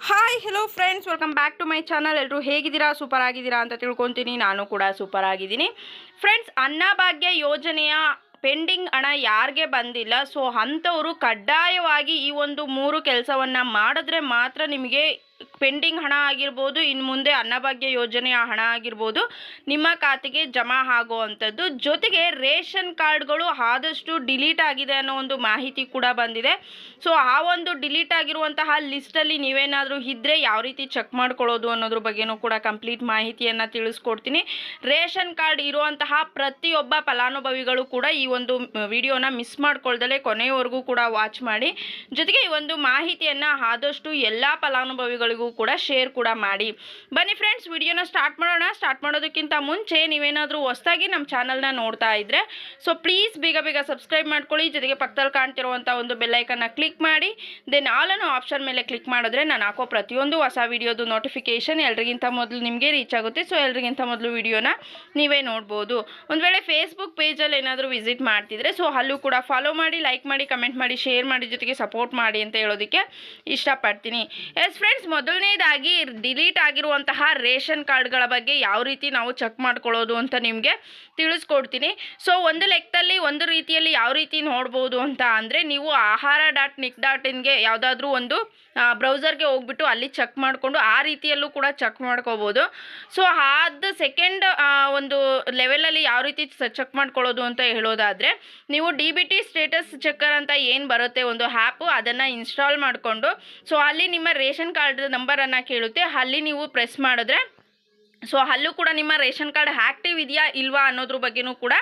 Hi hello friends welcome back to my channel ಎಲ್ಲರೂ ಹೇಗಿದ್ದೀರಾ? Super ಆಗಿದ್ದೀರಾ ಅಂತ ತಿಳ್ಕೊತೀನಿ. ನಾನು ಕೂಡ ಸೂಪರ್ ಆಗಿದ್ದೀನಿ. ಫ್ರೆಂಡ್ಸ್ ಅನ್ನಭಾಗ್ಯ ಯೋಜನೆಯ ಪೆಂಡಿಂಗ್ ಹಣ ಯಾರಿಗೆ ಬಂದಿಲ್ಲ? ಸೊ ಅಂಥವರು ಕಡ್ಡಾಯವಾಗಿ ಈ ಒಂದು ಮೂರು ಕೆಲಸವನ್ನು ಮಾಡಿದ್ರೆ ಮಾತ್ರ ನಿಮಗೆ ಪೆಂಡಿಂಗ್ ಹಣ ಆಗಿರ್ಬೋದು ಇನ್ನು ಮುಂದೆ ಅನ್ನಭಾಗ್ಯ ಯೋಜನೆಯ ಹಣ ಆಗಿರ್ಬೋದು, ನಿಮ್ಮ ಖಾತೆಗೆ ಜಮಾ ಆಗುವಂಥದ್ದು. ಜೊತೆಗೆ ರೇಷನ್ ಕಾರ್ಡ್ಗಳು ಆದಷ್ಟು ಡಿಲೀಟ್ ಆಗಿದೆ ಅನ್ನೋ ಒಂದು ಮಾಹಿತಿ ಕೂಡ ಬಂದಿದೆ. ಸೊ, ಆ ಒಂದು ಡಿಲೀಟ್ ಆಗಿರುವಂತಹ ಲಿಸ್ಟಲ್ಲಿ ನೀವೇನಾದರೂ ಇದ್ದರೆ ಯಾವ ರೀತಿ ಚೆಕ್ ಮಾಡ್ಕೊಳ್ಳೋದು ಅನ್ನೋದ್ರ ಬಗ್ಗೆನೂ ಕೂಡ ಕಂಪ್ಲೀಟ್ ಮಾಹಿತಿಯನ್ನು ತಿಳಿಸ್ಕೊಡ್ತೀನಿ. ರೇಷನ್ ಕಾರ್ಡ್ ಇರುವಂತಹ ಪ್ರತಿಯೊಬ್ಬ ಫಲಾನುಭವಿಗಳು ಕೂಡ ಈ ಒಂದು ವಿಡಿಯೋನ ಮಿಸ್ ಮಾಡ್ಕೊಳ್ದಲೆ ಕೊನೆಯವರೆಗೂ ಕೂಡ ವಾಚ್ ಮಾಡಿ. ಜೊತೆಗೆ ಈ ಒಂದು ಮಾಹಿತಿಯನ್ನು ಆದಷ್ಟು ಎಲ್ಲ ಕೂಡ ಶೇರ್ ಕೂಡ ಮಾಡಿ. ಬನ್ನಿ ಫ್ರೆಂಡ್ಸ್ ವಿಡಿಯೋನ ಸ್ಟಾರ್ಟ್ ಮಾಡೋಣ. ಸ್ಟಾರ್ಟ್ ಮಾಡೋದಕ್ಕಿಂತ ಮುಂಚೆ ನೀವೇನಾದರೂ ಹೊಸದಾಗಿ ನಮ್ಮ ಚಾನಲ್ನ ನೋಡ್ತಾ ಇದ್ರೆ ಸೊ ಪ್ಲೀಸ್ ಬೇಗ ಬೇಗ ಸಬ್ಸ್ಕ್ರೈಬ್ ಮಾಡ್ಕೊಳ್ಳಿ. ಜೊತೆಗೆ ಪಕ್ಕದಲ್ಲಿ ಕಾಣ್ತಿರುವಂಥ ಒಂದು ಬೆಲ್ಲೈಕನ್ನ ಕ್ಲಿಕ್ ಮಾಡಿ. ದೆನ್ ಆಲನ್ನು ಆಪ್ಷನ್ ಮೇಲೆ ಕ್ಲಿಕ್ ಮಾಡಿದ್ರೆ ನಾನು ಹಾಕೋ ಪ್ರತಿಯೊಂದು ಹೊಸ ವಿಡಿಯೋದು ನೋಟಿಫಿಕೇಶನ್ ಎಲ್ರಿಗಿಂತ ಮೊದಲು ನಿಮಗೆ ರೀಚ್ ಆಗುತ್ತೆ. ಸೊ ಎಲ್ರಿಗಿಂತ ಮೊದಲು ವಿಡಿಯೋನ ನೀವೇ ನೋಡ್ಬೋದು. ಒಂದು ವೇಳೆ ಫೇಸ್ಬುಕ್ ಪೇಜಲ್ಲಿ ಏನಾದರೂ ವಿಸಿಟ್ ಮಾಡ್ತಿದ್ರೆ ಸೊ ಅಲ್ಲೂ ಕೂಡ ಫಾಲೋ ಮಾಡಿ ಲೈಕ್ ಮಾಡಿ ಕಮೆಂಟ್ ಮಾಡಿ ಶೇರ್ ಮಾಡಿ, ಜೊತೆಗೆ ಸಪೋರ್ಟ್ ಮಾಡಿ ಅಂತ ಹೇಳೋದಕ್ಕೆ ಇಷ್ಟಪಡ್ತೀನಿ. ಎಸ್ ಫ್ರೆಂಡ್ಸ್ ಮೊದಲನೇದಾಗಿ ಡಿಲೀಟ್ ಆಗಿರುವಂತಹ ರೇಷನ್ ಕಾರ್ಡ್ಗಳ ಬಗ್ಗೆ ಯಾವ ರೀತಿ ನಾವು ಚೆಕ್ ಮಾಡ್ಕೊಳ್ಳೋದು ಅಂತ ನಿಮಗೆ ತಿಳಿಸ್ಕೊಡ್ತೀನಿ. ಸೊ, ಒಂದು ಲೆಕ್ಕದಲ್ಲಿ ಒಂದು ರೀತಿಯಲ್ಲಿ ಯಾವ ರೀತಿ ನೋಡ್ಬೋದು ಅಂತ ಅಂದರೆ ನೀವು ಆಹಾರ ಡಾಟ್ ನಿಕ್ ಡಾಟ್ ಇನ್ಗೆ ಯಾವುದಾದ್ರೂ ಒಂದು ಬ್ರೌಸರ್ಗೆ ಹೋಗ್ಬಿಟ್ಟು ಅಲ್ಲಿ ಚೆಕ್ ಮಾಡಿಕೊಂಡು ಆ ರೀತಿಯಲ್ಲೂ ಕೂಡ ಚೆಕ್ ಮಾಡ್ಕೋಬೋದು. ಸೊ ಅದು ಸೆಕೆಂಡ್ ಒಂದು ಲೆವೆಲಲ್ಲಿ ಯಾವ ರೀತಿ ಚೆಕ್ ಮಾಡ್ಕೊಳ್ಳೋದು ಅಂತ ಹೇಳೋದಾದರೆ ನೀವು D B T status checker ಅಂತ ಏನು ಬರುತ್ತೆ ಒಂದು ಆ್ಯಪು ಅದನ್ನು ಇನ್ಸ್ಟಾಲ್ ಮಾಡಿಕೊಂಡು, ಸೊ, ಅಲ್ಲಿ ನಿಮ್ಮ ರೇಷನ್ ಕಾರ್ಡ್ ನಂಬರನ್ನು ಕೇಳುತ್ತೆ. ಅಲ್ಲಿ ನೀವು ಪ್ರೆಸ್ ಮಾಡಿದ್ರೆ ಸೊ ಅಲ್ಲೂ ಕೂಡ ನಿಮ್ಮ ರೇಷನ್ ಕಾರ್ಡ್ ಆ್ಯಕ್ಟಿವ್ ಇದೆಯಾ ಇಲ್ವಾ ಅನ್ನೋದ್ರ ಬಗ್ಗೆನೂ ಕೂಡ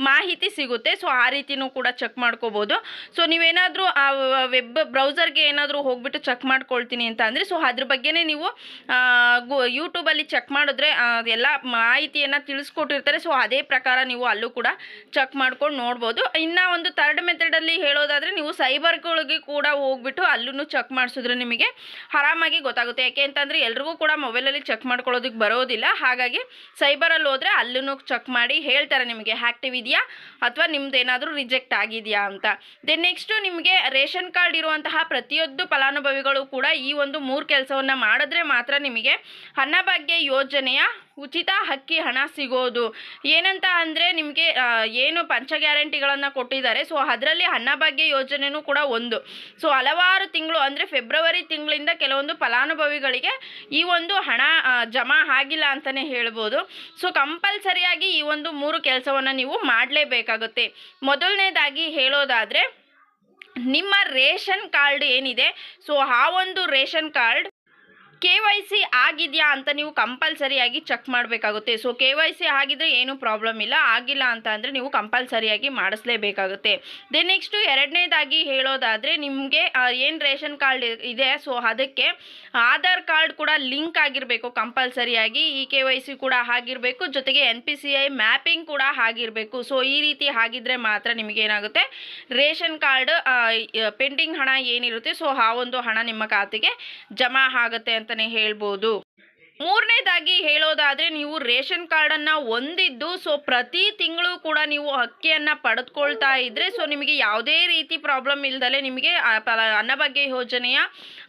ಮಾಹಿತಿ ಸಿಗುತ್ತೆ. ಸೊ ಆ ರೀತಿನೂ ಕೂಡ ಚೆಕ್ ಮಾಡ್ಕೋಬೋದು. ಸೊ ನೀವೇನಾದರೂ, ಆ, ವೆಬ್ ಬ್ರೌಸರ್ಗೆ ಏನಾದರೂ ಹೋಗ್ಬಿಟ್ಟು ಚೆಕ್ ಮಾಡ್ಕೊಳ್ತೀನಿ ಅಂತ ಅಂದರೆ ಸೊ ಅದ್ರ ಬಗ್ಗೆನೇ ನೀವು ಯೂಟ್ಯೂಬಲ್ಲಿ ಚೆಕ್ ಮಾಡಿದ್ರೆ ಎಲ್ಲ ಮಾಹಿತಿಯನ್ನು ತಿಳಿಸ್ಕೊಟ್ಟಿರ್ತಾರೆ. ಸೊ ಅದೇ ಪ್ರಕಾರ ನೀವು ಅಲ್ಲೂ ಕೂಡ ಚೆಕ್ ಮಾಡ್ಕೊಂಡು ನೋಡ್ಬೋದು. ಇನ್ನು ಒಂದು ಥರ್ಡ್ ಮೆಥಡಲ್ಲಿ ಹೇಳೋದಾದರೆ, ನೀವು ಸೈಬರ್ಗಳಿಗೆ ಕೂಡ ಹೋಗ್ಬಿಟ್ಟು ಅಲ್ಲೂ ಚೆಕ್ ಮಾಡಿಸಿದ್ರೆ ನಿಮಗೆ ಆರಾಮಾಗಿ ಗೊತ್ತಾಗುತ್ತೆ. ಯಾಕೆ ಅಂತಂದರೆ, ಎಲ್ರಿಗೂ ಕೂಡ ಮೊಬೈಲಲ್ಲಿ ಚೆಕ್ ಮಾಡ್ಕೊಳ್ಳೋದಕ್ಕೆ ಬರೋದಿಲ್ಲ. ಹಾಗಾಗಿ ಸೈಬರಲ್ಲಿ ಹೋದರೆ ಅಲ್ಲೂ ಚೆಕ್ ಮಾಡಿ ಹೇಳ್ತಾರೆ ನಿಮಗೆ ಆ್ಯಕ್ಟಿವ್ ಇದೆಯಾ ಅಥವಾ ನಿಮ್ದು ರಿಜೆಕ್ಟ್ ಆಗಿದೆಯಾ ಅಂತ. ದೆನ್ ನೆಕ್ಸ್ಟು ನಿಮಗೆ ರೇಷನ್ ಕಾರ್ಡ್ ಇರುವಂತಹ ಪ್ರತಿಯೊಂದು ಫಲಾನುಭವಿಗಳು ಕೂಡ ಈ ಒಂದು ಮೂರು ಕೆಲಸವನ್ನು ಮಾಡಿದ್ರೆ ಮಾತ್ರ ನಿಮಗೆ ಅನ್ನಭಾಗ್ಯ ಯೋಜನೆಯ ಉಚಿತ ಹಕ್ಕಿ ಹಣ ಸಿಗೋದು. ಏನಂತ ಅಂದರೆ ನಿಮಗೆ ಏನು ಪಂಚ ಗ್ಯಾರಂಟಿಗಳನ್ನು ಕೊಟ್ಟಿದ್ದಾರೆ. ಸೊ ಅದರಲ್ಲಿ ಅನ್ನಭಾಗ್ಯ ಯೋಜನೆಯೂ ಕೂಡ ಒಂದು. ಸೊ ಹಲವಾರು ತಿಂಗಳು ಅಂದರೆ ಫೆಬ್ರವರಿ ತಿಂಗಳಿಂದ ಕೆಲವೊಂದು ಫಲಾನುಭವಿಗಳಿಗೆ ಈ ಒಂದು ಹಣ ಜಮಾ ಆಗಿಲ್ಲ ಅಂತಲೇ ಹೇಳ್ಬೋದು. ಸೊ ಕಂಪಲ್ಸರಿಯಾಗಿ ಈ ಒಂದು ಮೂರು ಕೆಲಸವನ್ನು ನೀವು ಮಾಡಲೇಬೇಕಾಗುತ್ತೆ. ಮೊದಲನೇದಾಗಿ ಹೇಳೋದಾದರೆ, ನಿಮ್ಮ ರೇಷನ್ ಕಾರ್ಡ್ ಏನಿದೆ? ಸೊ ಆ ಒಂದು ration card K Y C ಆಗಿದೆಯಾ ಅಂತ ನೀವು ಕಂಪಲ್ಸರಿಯಾಗಿ ಚೆಕ್ ಮಾಡಬೇಕಾಗುತ್ತೆ. ಸೊ, ಕೆ ವೈ ಸಿ ಆಗಿದ್ರೆ ಏನೂ ಪ್ರಾಬ್ಲಮ್ ಇಲ್ಲ. ಆಗಿಲ್ಲ ಅಂತ ಅಂದರೆ ನೀವು ಕಂಪಲ್ಸರಿಯಾಗಿ ಮಾಡಿಸ್ಲೇಬೇಕಾಗುತ್ತೆ. ದೆನ್ ನೆಕ್ಸ್ಟು ಎರಡನೇದಾಗಿ ಹೇಳೋದಾದರೆ ನಿಮಗೆ ಏನು ರೇಷನ್ ಕಾರ್ಡ್ ಇದೆ. ಸೊ, ಅದಕ್ಕೆ ಆಧಾರ್ ಕಾರ್ಡ್ ಕೂಡ ಲಿಂಕ್ ಆಗಿರಬೇಕು ಕಂಪಲ್ಸರಿಯಾಗಿ. ಈ ಕೆ ವೈ ಸಿ ಕೂಡ ಆಗಿರಬೇಕು. ಜೊತೆಗೆ N P C I mapping ಕೂಡ ಆಗಿರಬೇಕು. ಸೊ, ಈ ರೀತಿ ಆಗಿದ್ರೆ ಮಾತ್ರ ನಿಮಗೇನಾಗುತ್ತೆ ರೇಷನ್ ಕಾರ್ಡ್ ಪೆಂಡಿಂಗ್ ಹಣ ಏನಿರುತ್ತೆ. ಸೊ, ಆ ಒಂದು ಹಣ ನಿಮ್ಮ ಖಾತೆಗೆ ಜಮಾ ಆಗುತ್ತೆ ಅಂತಲೇ ಹೇಳ್ಬೋದು. ಮೂರನೇದಾಗಿ ಹೇಳೋದಾದರೆ ನೀವು ರೇಷನ್ ಕಾರ್ಡನ್ನು ಹೊಂದಿದ್ದು ಸೊ ಪ್ರತಿ ತಿಂಗಳು ಕೂಡ ನೀವು ಅಕ್ಕಿಯನ್ನು ಪಡೆದುಕೊಳ್ತಾ ಇದ್ದರೆ ಸೊ ನಿಮಗೆ ಯಾವುದೇ ರೀತಿ ಪ್ರಾಬ್ಲಮ್ ಇಲ್ದಲೆ ನಿಮಗೆ ಅನ್ನಭಾಗ್ಯ ಯೋಜನೆಯ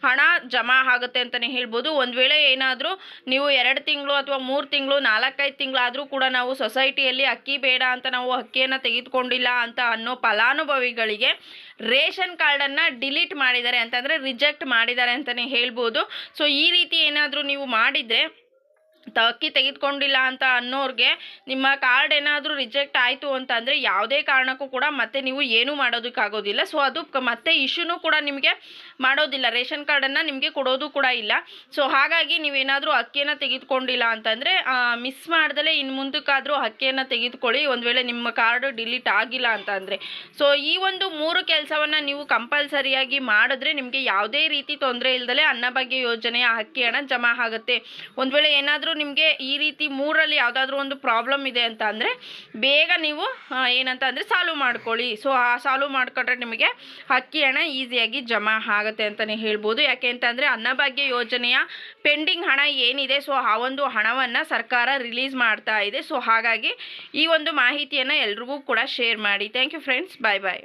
ಹಣ ಜಮಾ ಆಗುತ್ತೆ ಅಂತಲೇ ಹೇಳ್ಬೋದು. ಒಂದು ವೇಳೆ ಏನಾದರೂ ನೀವು ಎರಡು ತಿಂಗಳು ಅಥವಾ ಮೂರು ತಿಂಗಳು, ನಾಲ್ಕೈದು ತಿಂಗಳಾದರೂ ಕೂಡ ನಾವು ಸೊಸೈಟಿಯಲ್ಲಿ ಅಕ್ಕಿ ಬೇಡ ಅಂತ ನಾವು ಅಕ್ಕಿಯನ್ನು ತೆಗೆದುಕೊಂಡಿಲ್ಲ ಅಂತ ಅನ್ನೋ ಫಲಾನುಭವಿಗಳಿಗೆ ರೇಷನ್ ಕಾರ್ಡನ್ನು ಡಿಲೀಟ್ ಮಾಡಿದ್ದಾರೆ ಅಂತಂದರೆ ರಿಜೆಕ್ಟ್ ಮಾಡಿದ್ದಾರೆ ಅಂತಲೇ ಹೇಳ್ಬೋದು. ಸೊ ಈ ರೀತಿ ಏನಾದರೂ ನೀವು ಮಾಡಿದರೆ ಅಕ್ಕಿ ತೆಗೆದುಕೊಂಡಿಲ್ಲ ಅಂತ ಅನ್ನೋರಿಗೆ ನಿಮ್ಮ ಕಾರ್ಡ್ ಏನಾದರೂ ರಿಜೆಕ್ಟ್ ಆಯಿತು ಅಂತಂದರೆ ಯಾವುದೇ ಕಾರಣಕ್ಕೂ ಕೂಡ ಮತ್ತೆ ನೀವು ಏನೂ ಮಾಡೋದಕ್ಕಾಗೋದಿಲ್ಲ. ಸೊ ಅದು ಮತ್ತೆ ಇಶ್ಯೂನೂ ಕೂಡ ನಿಮಗೆ ಮಾಡೋದಿಲ್ಲ. ರೇಷನ್ ಕಾರ್ಡನ್ನು ನಿಮಗೆ ಕೊಡೋದು ಕೂಡ ಇಲ್ಲ. ಸೊ ಹಾಗಾಗಿ ನೀವೇನಾದರೂ ಅಕ್ಕಿಯನ್ನು ತೆಗೆದುಕೊಂಡಿಲ್ಲ ಅಂತಂದರೆ ಮಿಸ್ ಮಾಡ್ದಲೇ ಇನ್ನು ಮುಂದಕ್ಕಾದರೂ ಅಕ್ಕಿಯನ್ನು ತೆಗೆದುಕೊಳ್ಳಿ. ಒಂದು ವೇಳೆ ನಿಮ್ಮ ಕಾರ್ಡು ಡಿಲೀಟ್ ಆಗಿಲ್ಲ ಅಂತಂದರೆ. ಸೊ ಈ ಒಂದು ಮೂರು ಕೆಲಸವನ್ನು ನೀವು ಕಂಪಲ್ಸರಿಯಾಗಿ ಮಾಡಿದ್ರೆ ನಿಮಗೆ ಯಾವುದೇ ರೀತಿ ತೊಂದರೆ ಇಲ್ಲದಲೇ ಅನ್ನಭಾಗ್ಯ ಯೋಜನೆಯ ಅಕ್ಕಿ ಹಣ ಜಮಾ ಆಗುತ್ತೆ. ಒಂದು ವೇಳೆ ಏನಾದರೂ ನಿಮಗೆ ಈ ರೀತಿ ಮೂರಲ್ಲಿ ಯಾವುದಾದ್ರೂ ಒಂದು ಪ್ರಾಬ್ಲಮ್ ಇದೆ ಅಂತ ಅಂದರೆ ಬೇಗ ನೀವು ಏನಂತ ಅಂದರೆ ಸಾಲ್ವ್ ಮಾಡ್ಕೊಳ್ಳಿ. ಸೊ ಆ ಸಾಲ್ವ್ ಮಾಡ್ಕೊಂಡ್ರೆ ನಿಮಗೆ ಅಕ್ಕಿ ಹಣ ಈಸಿಯಾಗಿ ಜಮಾ ಆಗುತ್ತೆ ಅಂತಲೇ ಹೇಳ್ಬೋದು. ಯಾಕೆ ಅಂತಂದರೆ ಅನ್ನಭಾಗ್ಯ ಯೋಜನೆಯ ಪೆಂಡಿಂಗ್ ಹಣ ಏನಿದೆ ಸೊ ಆ ಒಂದು ಹಣವನ್ನು ಸರ್ಕಾರ ರಿಲೀಸ್ ಮಾಡ್ತಾ ಇದೆ. ಸೊ ಹಾಗಾಗಿ ಈ ಒಂದು ಮಾಹಿತಿಯನ್ನು ಎಲ್ರಿಗೂ ಕೂಡ ಶೇರ್ ಮಾಡಿ. Thank you friends bye bye